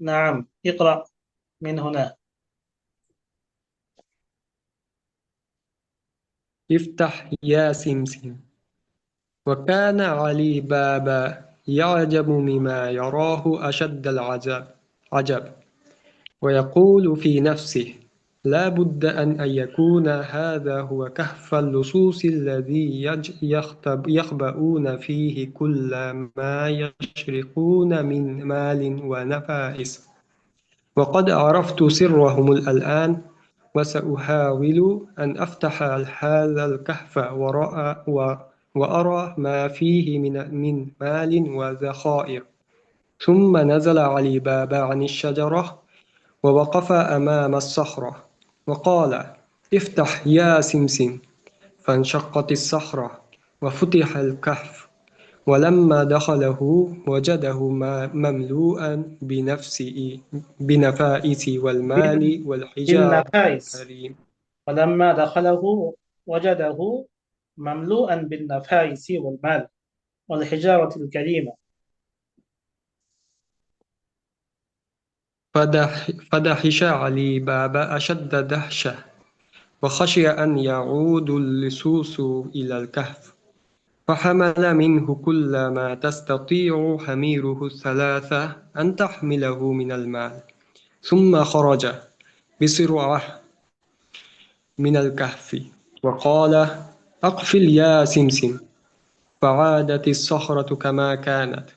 نعم اقرأ من هنا. افتح يا سمسم. وكان علي بابا يعجب مما يراه أشد العجب عجب. ويقول في نفسه لا بد أن يكون هذا هو كهف اللصوص الذي يخبؤون فيه كل ما يشرقون من مال ونفائس. وقد عرفت سرهم الآن وسأحاول أن أفتح هذا الكهف وراء وأرى ما فيه من من مال وذخائر. ثم نزل علي بابا عن الشجرة ووقف أمام الصخرة. وقال افتح يا سمسم. فانشقت الصخرة وفتح الكهف ولما دخله وجده مملوءا بنفسه بنفائس والمال والحجارة بالنفائس. الكريم. ولما دخله وجده مملوءا بالنفائس والمال والحجارة الكريمة. فدهش علي بابا أشد دهشة وخشي أن يعود اللصوص إلى الكهف فحمل منه كل ما تستطيع حميره الثلاثة أن تحمله من المال ثم خرج بسرعة من الكهف وقال أقفل يا سمسم. فعادت الصخرة كما كانت.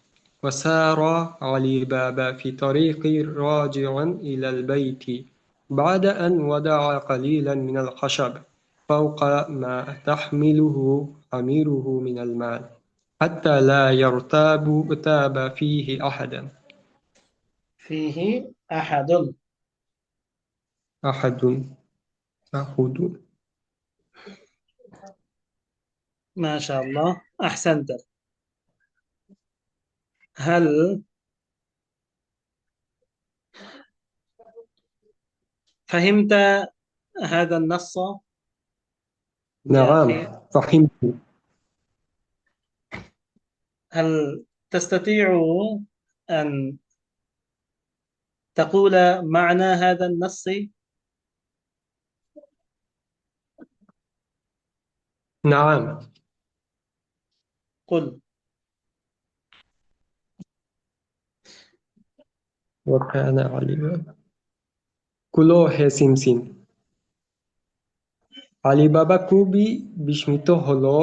وسار علي بابا في طريق راجع إلى البيت بعد أن وضع قليلا من الخشب فوق ما تحمله أميره من المال حتى لا يرتاب تاب فيه أحدا فيه أحد. أحد. أحد. ما شاء الله. أحسنت. هل فهمت هذا النص؟ نعم أخي فهمت. هل تستطيع أن تقول معنى هذا النص؟ نعم. قل. وكان علي بابا কুলো হে সিমসিম আলিবাবা খুবই বিস্মিত হলো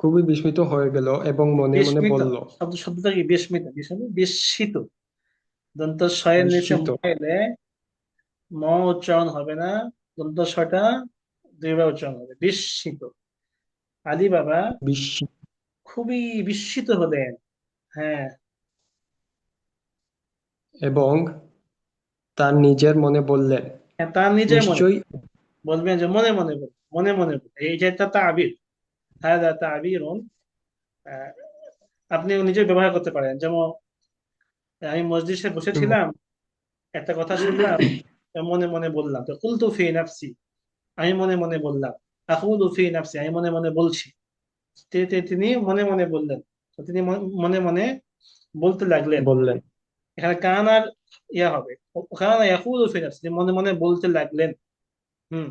খুবই বিস্মিত হয়ে গেল এবং মনে মনে বিস্মিত বলল শব্দ শব্দটা কি বিস্মিত বিস্মিত বিস্মিত দন্ত শয়ের নিচে বিস্মিত ম এলে ম উচ্চারণ হবে না দন্ত শটা দুইবার উচ্চারণ হবে বিস্মিত আলী বাবা বিস্মিত খুবই বিস্মিত হলেন হ্যাঁ এবং তার নিজের মনে বললেন। হ্যাঁ, তার নিজের মনে নিশ্চয়ই বলবেন যে মনে মনে বল মনে মনে বল। এই যে একটা তাবির হাদা তাবিরুন আপনি নিজে ব্যবহার করতে পারেন। যেমন আমি মসজিদে বসেছিলাম একটা কথা শুনলাম মনে মনে বললাম তো কুলতু ফি নাফসি আমি মনে মনে বললাম আকুলু ফি নাফসি আমি মনে মনে বলছি। তিনি মনে মনে বললেন তিনি মন- মনে মনে বলতে লাগলেন। বললেন। এখানে কানার ইয়া হবে। কানা ইয়াকুল ফিনাস মনে মনে বলতে লাগলেন। হুম।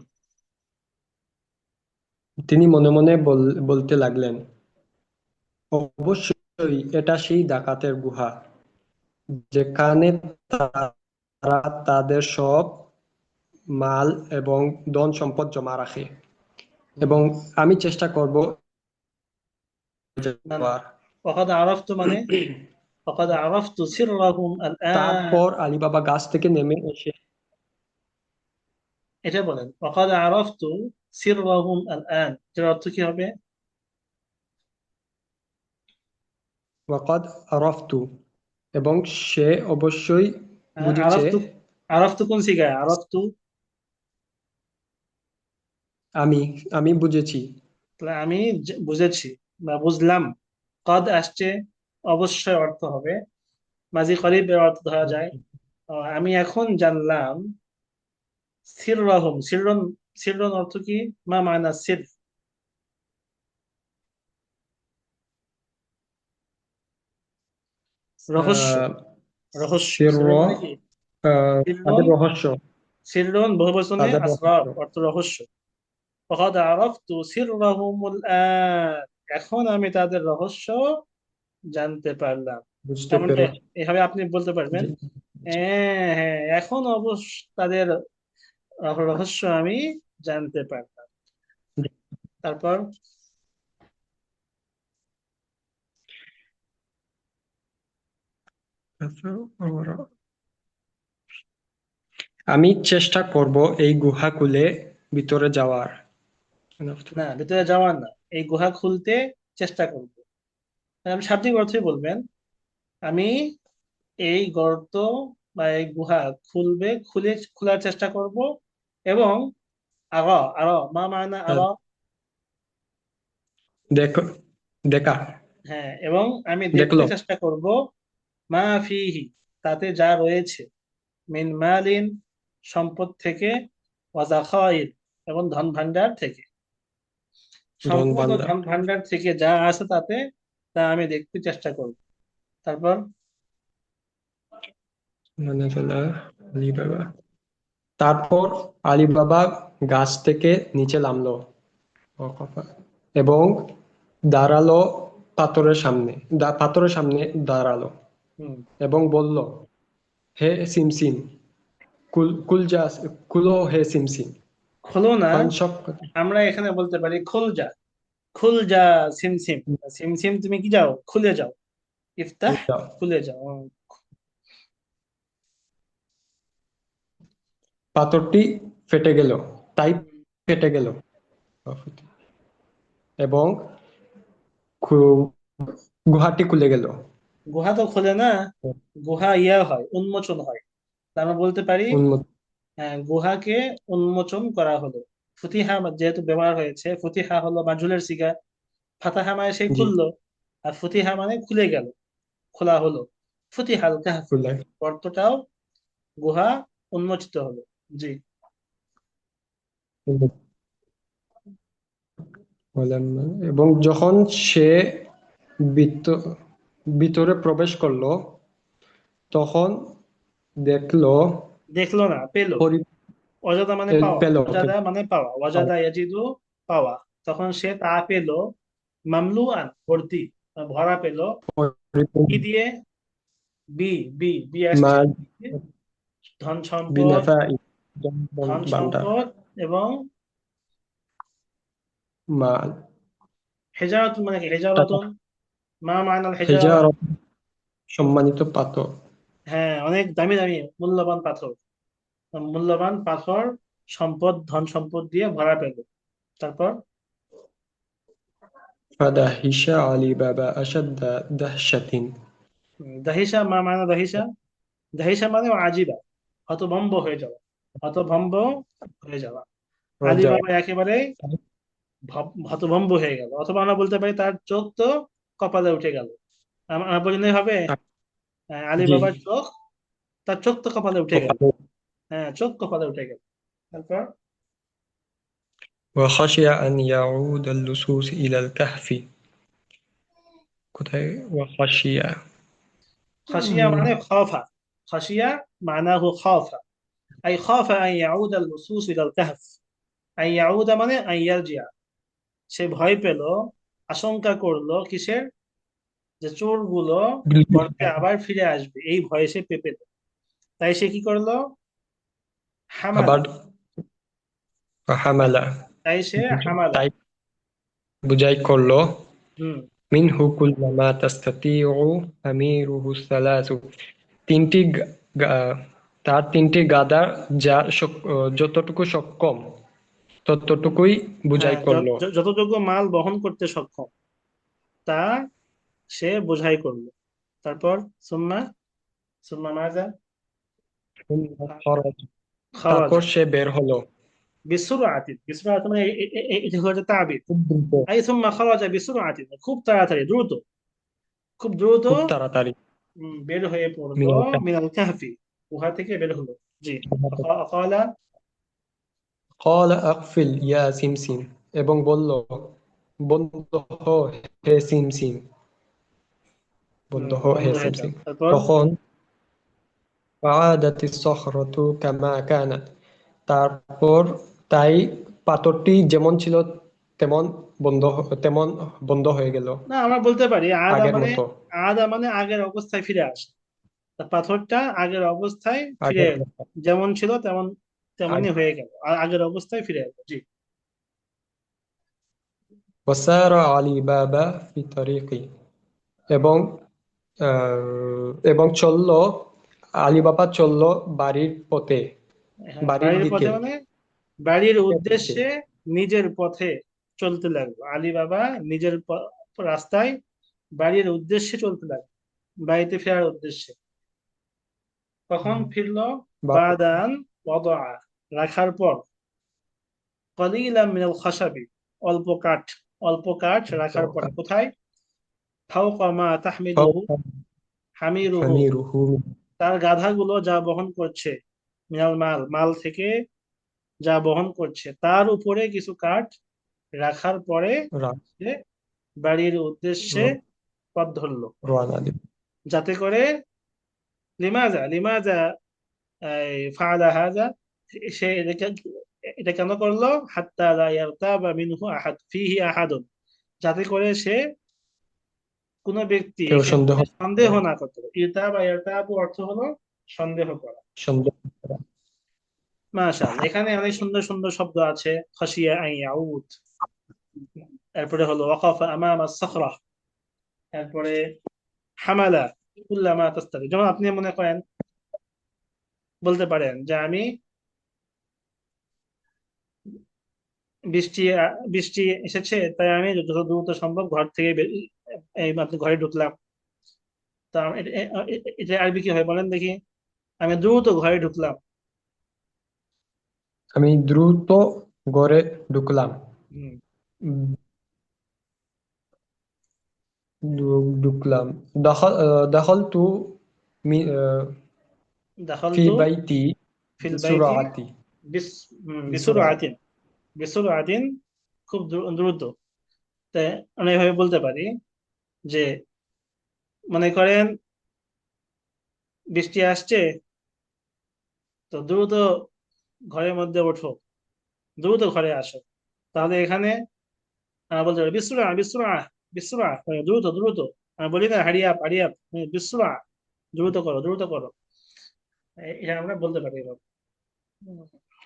তিনি মনে মনে বলতে লাগলেন অবশ্যই এটা সেই ডাকাতের গুহা যেখানে তারা তাদের সব মাল এবং ধন সম্পদ জমা রাখে। এবং আমি চেষ্টা করব কথা আরফ তো মানে? তারপর আলিবাবা গাছ থেকে নেমে এসে এটা বলেন অকাদ আরফতু সিররাহুম আল আন অর্থ কি হবে? ওয়াকাদ আরফতু এবং সে অবশ্যই হ্যাঁ, বুঝেছে আরফতু কোন সিগায় আরফতু আমি আমি বুঝেছি। তাহলে আমি বুঝেছি বা বুঝলাম। কদ আসছে? অবশ্যই অর্থ হবে মাঝি করিবের অর্থ ধরা যায় আহ, আমি এখন জানলাম সিররহম সিররন সিররন অর্থ কি মা মানা সির রহস্য আহ, রহস্য সিরর সিরর মানে কি আহ, তাদের সিররুন রহস্য সিররুন বহুবচনে তাদের আসরার রহস্য অর্থ রহস্য وقد عرفت سرهم الآن এখন আমি তাদের রহস্য জানতে পারলাম। বুঝতে মানে এভাবে আপনি বলতে পারবেন? হ্যাঁ হ্যাঁ এখন অবশ্য তাদের রহস্য আমি জানতে পারলাম। তারপর? আমি চেষ্টা করব এই গুহা খুলে ভিতরে যাওয়ার। না ভিতরে যাওয়ার না। এই গুহা খুলতে চেষ্টা করব। আপনি শাব্দিক অর্থই বলবেন আমি এই গর্ত বা এই গুহা খুলবে খুলে খোলার চেষ্টা করব এবং আরও আরও মা মানা আরও দেখো দেখা হ্যাঁ এবং আমি দেখতে। চেষ্টা করব মা ফিহি তাতে যা রয়েছে মিন মালিন সম্পদ থেকে ওয়াজাখাইর এবং ধন ভান্ডার থেকে সম্পদ ও। ধন ভান্ডার থেকে যা আছে তাতে তা আমি দেখতে চেষ্টা করব। তারপর? মানে তারপর আলিবাবা গাছ থেকে নিচে নামলো। এবং দাঁড়াল পাথরের সামনে পাথরের সামনে দাঁড়াল। হুম। এবং বলল হে সিমসিম কুল কুল যা কুলো হে সিমসিম। খোলো না। আমরা এখানে বলতে পারি খুল যা খুল যা সিমসিম সিমসিম তুমি কি যাও? খুলে যাও। ইফতাহ খুলে যাও। পাথরটি ফেটে গেল তাই ফেটে গেল। এবং গুহাটি খুলে গেল। গুহা তো খোলে না গুহা ইয়া হয় উন্মোচন হয়। তা আমরা বলতে পারি হ্যাঁ, গুহাকে উন্মোচন করা হলো। ফুতিহা যেহেতু ব্যবহার হয়েছে ফুতিহা হলো মাজহুলের সিগা ফাতাহা মানে সেই। খুললো আর ফুতিহা মানে খুলে গেল খোলা হলো। ফুতিহাল কাহফ। গর্তটাও গুহা উন্মোচিত হলো। জি। এবং যখন সে ভিত- ভিতরে প্রবেশ করল তখন দেখল দেখল না পেল। ওয়াজাদা মানে পাওয়া। ওয়াজাদা মানে পাওয়া ওয়াজাদা ইয়াজিদু পাওয়া তখন সে তা পেল মামলুআন ভর্তি। ভরা পেল কি দিয়ে? বি বি বি ধন সম্পদ। ধন সম্পদ এবং মাল হেজারতুন মানে কি? হেজারতুন। মা মানাল হেজারত। সম্মানিত পাথর হ্যাঁ অনেক দামি দামি মূল্যবান পাথর। মূল্যবান পাথর সম্পদ ধন সম্পদ দিয়ে ভরা পেল। তারপর? দাহিসা আলী বাবা আসাদ্দা দাহশাতিন। দাহিসা মা মানে দাহিসা দাহিসা মানে আজিবা হতভম্ব হয়ে যাওয়া হতভম্ব হয়ে যাওয়া। আলী বাবা একেবারে হতভম্ব হয়ে গেল। অথবা আমরা বলতে পারি তার চোখ তো কপালে উঠে গেল। আমার বললে হবে আলী বাবার চোখ তার চোখ তো কপালে উঠে গেল। হ্যাঁ চোখ কপালে উঠে গেল তারপর وخشي أن يعود اللصوص إلى الكهف কোথায় وخشي خشية معناه خاف خشية معناه خاف أي خاف أن يعود اللصوص إلى الكهف أن يعود মানে أن يرجع সে ভয় পেল আশঙ্কা করলো কিসের যে চোরগুলো গর্তে আবার ফিরে আসবে এই ভয়ে সে পেয়ে পেল তাই সে কি করলো বুঝাই করল। তার তিনটি গাদা যা যতটুকু সক্ষম ততটুকুই বুঝাই হ্যাঁ, করল। যতটুকু মাল বহন করতে সক্ষম তা সে বুঝাই করল। তারপর সুম্মা সুম্মা মাজা। তারপর সে বের হলো بسرعة بسرعة মানে এ- এ- এ- এটি হচ্ছে তাবিদ খুব দ্রুত আই সুম্মা খারাজা বিসুরআত খুব তাড়াতাড়ি দ্রুত খুব দ্রুত খুব তাড়াতাড়ি উম, বের হয়ে পড়লো মিনাল কাহফি। মিনাল কাহফি গুহা থেকে বের হলো জি قال قال أقفل يا سمسم এবং বলল বন্ধ হ হে সিমসিম বন্ধ হুম, হ- বন্ধ হয়েছে হয়ে যাবে জি। তারপর তখন আদাতি সহরতু কামা কানা। তারপর তাই পাথরটি যেমন ছিল তেমন বন্ধ তেমন বন্ধ হয়ে গেল। না আমরা বলতে পারি আদা মানে আদা মানে আগের অবস্থায় ফিরে আসে। পাথরটা আগের অবস্থায় ফিরে যেমন ছিল তেমন তেমনই হয়ে গেল। আর আগের অবস্থায় ফিরে এলো জি। ওসার আলী বাবা ফি তরিকি। এবং এবং চলল আলী বাবা চলল বাড়ির পথে হ্যাঁ বাড়ির বাড়ির দিকে। মানে বাড়ির উদ্দেশ্যে নিজের পথে চলতে লাগল। আলী বাবা নিজের রাস্তায় বাড়ির উদ্দেশ্যে চলতে লাগল বাড়িতে ফেরার উদ্দেশ্যে। কখন ফিরলো বা বাদান রাখার পর। কলিলাম মিনাল খাসাবি অল্প কাঠ অল্প কাঠ রাখার পর। কোথায়? ফাওকা মা তাহমিলুহু হামিরুহু। তার গাধাগুলো যা বহন করছে মিনাল মাল মাল থেকে যা বহন করছে তার উপরে কিছু কাঠ রাখার পরে বাড়ির উদ্দেশ্যে পথ ধরলো। যাতে করে লিমাজা লিমাজা ফাআলা হাযা সে এটা এটা কেন করল? হাত্তা লা ইয়ারতাবা মিনহু আহাদ ফিহি আহাদুন। যাতে করে সে কোন ব্যক্তি সন্দেহ সন্দেহ না করতে পারে। ইরতাবা ইয়ারতাবু অর্থ হলো সন্দেহ করা। সন্দেহ করা। মাশাআল্লাহ এখানে অনেক সুন্দর সুন্দর শব্দ আছে খাশিয়া আন ইয়াউদ এরপরে হলো ওয়াকাফা আমামা সাখরা। এরপরে হামালা কুল্লামা তাস্তাবি যেমন আপনি মনে করেন বলতে পারেন যে আমি বৃষ্টি বৃষ্টি এসেছে তাই আমি যত দ্রুত সম্ভব ঘর থেকে বে- এই মাত্র ঘরে ঢুকলাম। তা এটা আরবি কি হয় বলেন দেখি। আমি দ্রুত ঘরে ঢুকলাম। আমি দ্রুত ঘরে ঢুকলাম। ঢুকলাম। দখল দখলতু মি- আহ, ফি বাইতি ফিল বিসুরাতি বিস হুম, বিসুরাতি বিসুরআতিন। বিসুরআতিন খুব দ্রুত। তাই আমরা এভাবে বলতে পারি। যে মনে করেন বৃষ্টি আসছে, তো দ্রুত ঘরের মধ্যে ওঠো, দ্রুত ঘরে আসো। তাহলে এখানে বলতে পারি বিসুরা বিসুরা বিসুরা দ্রুত দ্রুত। আমরা বলি না হারিয়ে আপ হারিয়ে আপ বিসুরা দ্রুত করো দ্রুত করো। এটা আমরা বলতে পারি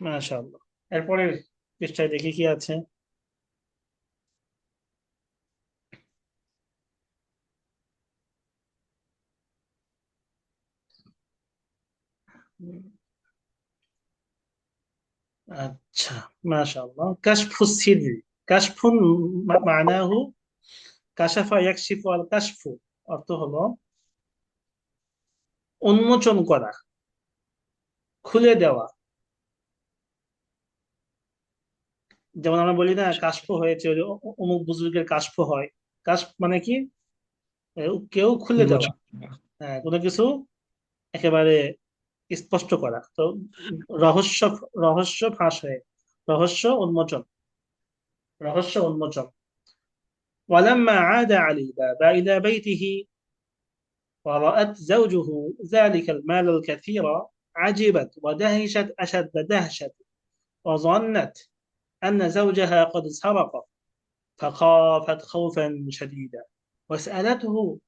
মাশাআল্লাহ। এরপরে পৃষ্ঠায় দেখি কি আছে। আচ্ছা মাশাআল্লাহ। কাশফু সিররি। কাশফুন মানাহু কাশাফা ইয়াকশিফু আল কাশফু অর্থ হলো উন্মোচন করা খুলে দেওয়া। যেমন আমরা বলি না কাশফ হয়েছে অমুক বুজুর্গের কাশফ হয়। কাশফ মানে কি? কেউ খুলে দেওয়া। হ্যাঁ কোনো কিছু একেবারে স্পষ্ট করা তো রহস্য রহস্য ফাঁস হয়ে রহস্য উন্মোচন রহস্য উন্মোচন ولما عاد علي بابا إلى بيته ورأت زوجه ذلك المال الكثير عجبت ودهشت أشد دهشة وظنت أن زوجها قد سرق فخافت خوفا شديدا وسألته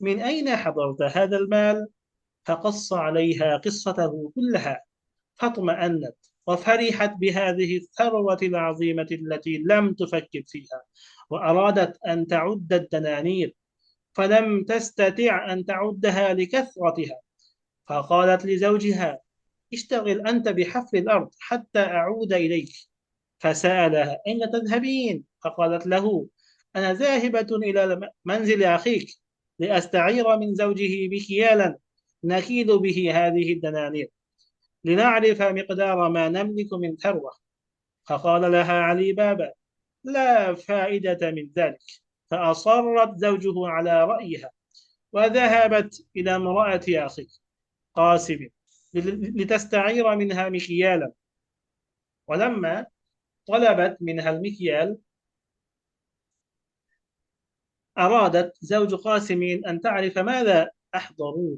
من أين حضرت هذا المال فقص عليها قصته كلها فاطمأنت وفرحت بهذه الثروة العظيمة التي لم تفكر فيها وأرادت أن تعد الدنانير فلم تستطع أن تعدها لكثرتها فقالت لزوجها اشتغل أنت بحفر الأرض حتى أعود إليك. فسألها أين تذهبين؟ فقالت له أنا ذاهبة إلى منزل أخيك لأستعير من زوجه مكيالا نكيل به هذه الدنانير. لنعرف مقدار ما نملك من ثروة. فقال لها علي بابا لا فائدة من ذلك. فأصرت زوجه على رأيها وذهبت إلى امرأة أخيه قاسم لتستعير منها مكيالا. ولما طلبت منها المكيال أرادت زوج قاسم أن تعرف ماذا أحضروا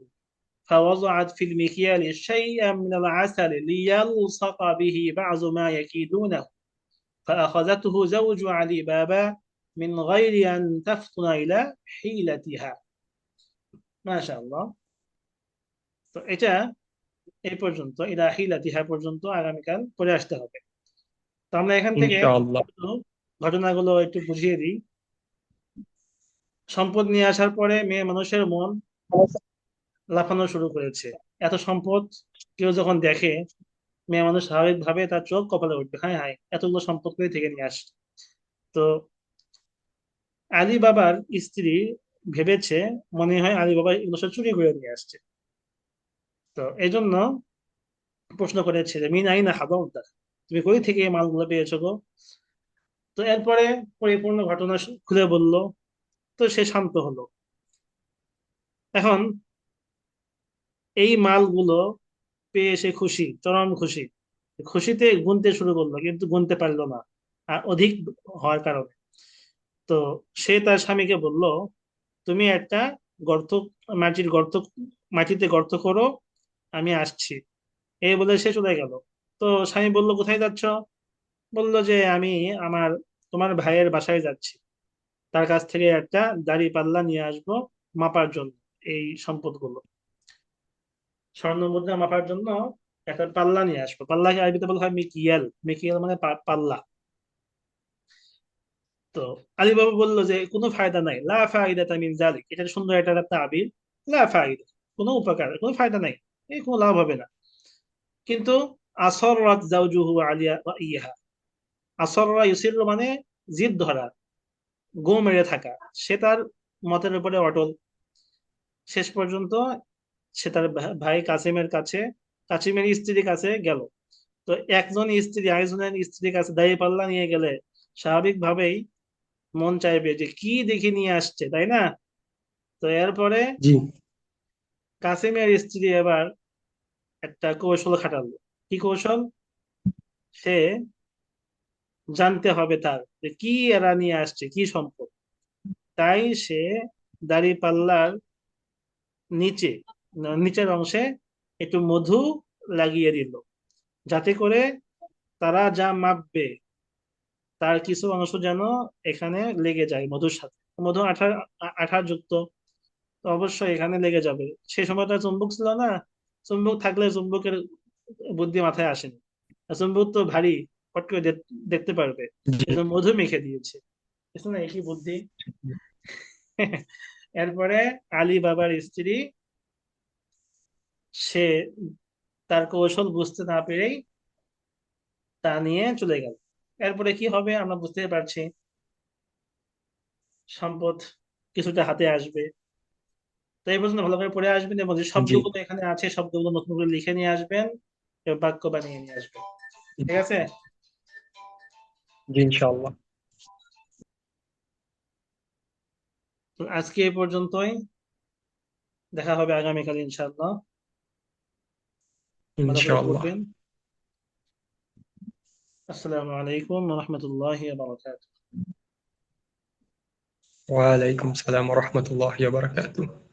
فوضعت في المكيال شيئا من العسل ليلصق به بعض ما يكيدونه فأخذته زوج علي بابا من غير أن تفطن إلى حيلتها ما شاء الله তো এটা এই পর্যন্ত ইলা হিলাতিহা পর্যন্ত আগামীকাল পড়ে আসতে হবে তো আমরা এখান থেকে ইনশাআল্লাহ একটু ঘটনাগুলো একটু বুঝিয়ে দিই সম্পদ নিয়ে আসার পরে মেয়ে মানুষের মন লাফানো শুরু করেছে। এত সম্পদ কেউ যখন দেখে, মেয়ে মানুষ স্বাভাবিকভাবে তার চোখ কপালে উঠবে। হ্যাঁ হ্যাঁ এতগুলো সম্পদ করে থেকে নিয়ে আসে তো আলী বাবার স্ত্রী ভেবেছে, মনে হয় আলী বাবা এগুলো সব চুরি করে নিয়ে আসছে। তো এই জন্য প্রশ্ন করেছে যে মিন আইনা হাদাউতা তুমি কই থেকে এই মালগুলো পেয়েছ গো? তো এরপরে পরিপূর্ণ ঘটনা খুলে বলল, তো সে শান্ত হলো। এখন এই মালগুলো পেয়ে সে খুশি, চরম খুশি। খুশিতে গুনতে শুরু করল, কিন্তু গুনতে পারল না, আর অধিক হওয়ার কারণে। তো সে তার স্বামীকে বলল, তুমি একটা গর্ত, মাটির গর্ত, মাটিতে গর্ত করো, আমি আসছি। এই বলে সে চলে গেল। তো স্বামী বলল, কোথায় যাচ্ছ? বলল যে, আমি আমার, তোমার ভাইয়ের বাসায় যাচ্ছি। তার কাছ থেকে একটা দাড়ি পাল্লা নিয়ে আসব মাপার জন্য এই সম্পদগুলো। স্বর্ণ মুদ্রা মাপার জন্য একটা পাল্লা নিয়ে আসব। পাল্লাকে আরবিতে বলা হয় মিকিয়াল। মিকিয়াল মানে পাল্লা। তো আলী বাবা বলল যে, কোনো ফায়দা নাই। লা ফায়দা মিন জালিক এটা সুন্দর একটা একটা আবির লা ফায়দা। কোনো উপকার, কোনো ফায়দা নাই। এই কোনো লাভ হবে না। কিন্তু আসররাত জাওজুহু আলিয়া ওয়া ইহা। আসররা ইউসিরু মানে জিদ ধরা, গো মেরে থাকা। সে তার মতের উপরে অটল। শেষ পর্যন্ত সে তার ভাই কাসিমের কাছে কাসিমের স্ত্রীর কাছে গেল। তো একজন স্ত্রী আরেকজনের স্ত্রীর কাছে দাঁড়িয়ে পাল্লা নিয়ে গেলে স্বাভাবিকভাবেই মন চাইবে যে কি দেখে নিয়ে আসছে তাই না? তো এরপরে জি। কাসিমের স্ত্রী এবার একটা কৌশল খাটালো। কি কৌশল? সে জানতে হবে তার যে কি এরা নিয়ে আসছে কি সম্পদ। তাই সে দাড়ি পাল্লার নিচে নিচের অংশে একটু মধু লাগিয়ে দিল। যাতে করে তারা যা মাপবে তার কিছু অংশ যেন এখানে লেগে যায় মধুর সাথে। মধু আঠা আঠা যুক্ত অবশ্যই এখানে লেগে যাবে। সে সময়টা চুম্বক ছিল না চুম্বক থাকলে চুম্বকের বুদ্ধি মাথায় আসেনি। চুম্বক তো ভারী ফট করে দেখতে পারবে। মধু মেখে দিয়েছে। না একই বুদ্ধি? এরপরে আলী বাবার স্ত্রী সে তার কৌশল বুঝতে না পেরেই তা নিয়ে চলে গেল। এরপরে কি হবে আমরা বুঝতে পারছি সম্পদ কিছুটা হাতে আসবে। তো এই পর্যন্ত ভালো করে পড়ে আসবেন এবং যে শব্দগুলো এখানে আছে শব্দগুলো নতুন করে লিখে নিয়ে আসবেন এবং বাক্য বানিয়ে নিয়ে আসবেন। ঠিক আছে? জি ইনশাআল্লাহ। তো আজকে এই পর্যন্তই। দেখা হবে আগামীকাল ইনশাআল্লাহ। ভালো করে ইনশাআল্লাহ পড়বেন আসসালামু আলাইকুম ওয়া রাহমাতুল্লাহি ওয়া বারাকাতুহু ওয়ালাইকুম সালাম ওয়া রাহমাতুল্লাহি ওয়া বারাকাতুহু